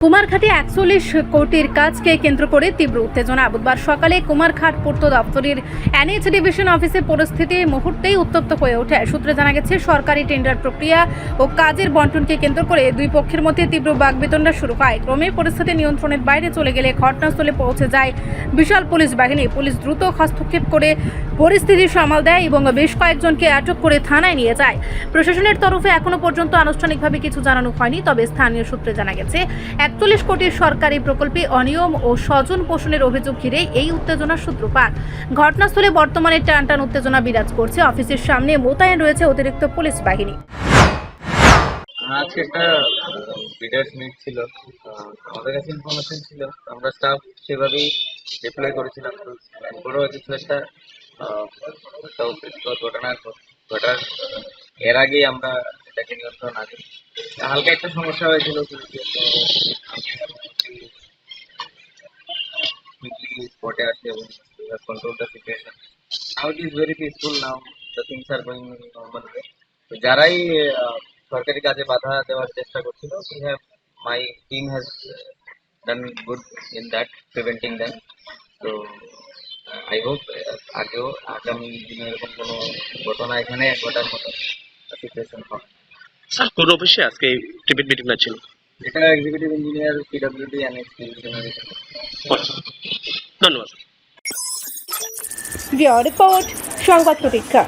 কুমারঘাটে একচল্লিশ কোটির কাজকে কেন্দ্র করে তীব্র উত্তেজনা। বুধবার সকালে কুমারঘাট পূর্ত দপ্তরের এনএইচ ডিভিশন অফিসে পরিস্থিতি মুহূর্তেই উত্তপ্ত হয়ে ওঠে। সূত্রে জানা গেছে, সরকারি টেন্ডার প্রক্রিয়া ও কাজের বন্টনকে কেন্দ্র করে দুই পক্ষের মধ্যে তীব্র বাগবিতণ্ডা শুরু হয়। ক্রমে পরিস্থিতি নিয়ন্ত্রণের বাইরে চলে গেলে ঘটনাস্থলে পৌঁছে যায় বিশাল পুলিশ বাহিনী। পুলিশ দ্রুত হস্তক্ষেপ করে পরিস্থিতি সামাল দেয় এবং বেশ কয়েকজনকে আটক করে থানায় নিয়ে যায়। প্রশাসনের তরফে এখনও পর্যন্ত আনুষ্ঠানিকভাবে কিছু জানানো হয়নি, তবে স্থানীয় সূত্রে জানা গেছে, একচল্লিশ কোটির সরকারি প্রকল্পে অনিয়ম ও স্বজন পোষণের অভিযোগ ঘিরে এই উত্তেজনার সূত্রপাত। ঘটনাস্থলে বর্তমানে টানটান উত্তেজনা বিরাজ করছে। অফিসের সামনে মোতায়েন রয়েছে অতিরিক্ত পুলিশ বাহিনী। আজকে একটা লিডার্স মিট ছিল। আমাদের কাছে ইনফরমেশন ছিল। আমরা স্টাফ সেভাবেই ডিপ্লয় করেছিলাম। তো বড় কিছু একটা ঘটনা ঘটার এর আগেই আমরা এটাকে নিয়ন্ত্রণ আনি। হালকা একটা সমস্যা হয়েছিল। পুলিশের, তো কুইকলি স্পটে আসে এবং control the situation now it is very peaceful now the things are going normal way তো যারাই আহ, সরকারি কাজে বাধা দেওয়ার চেষ্টা করছিল we have my team has uh, done good in that preventing them so I hope আগেও আগামী দিনে এরকম কোনো ঘটনা এখানে ঘটার মতো সিচুয়েশন হয় স্যার কোন অফিসে আজকে টিপিট মিটিংটা ছিল এটা এক্সিকিউটিভ ইঞ্জিনিয়ার পিডব্লিউডি অ্যানেক্স আচ্ছা। ধন্যবাদ। রিপোর্ট সংবাদ প্রতীক্ষা।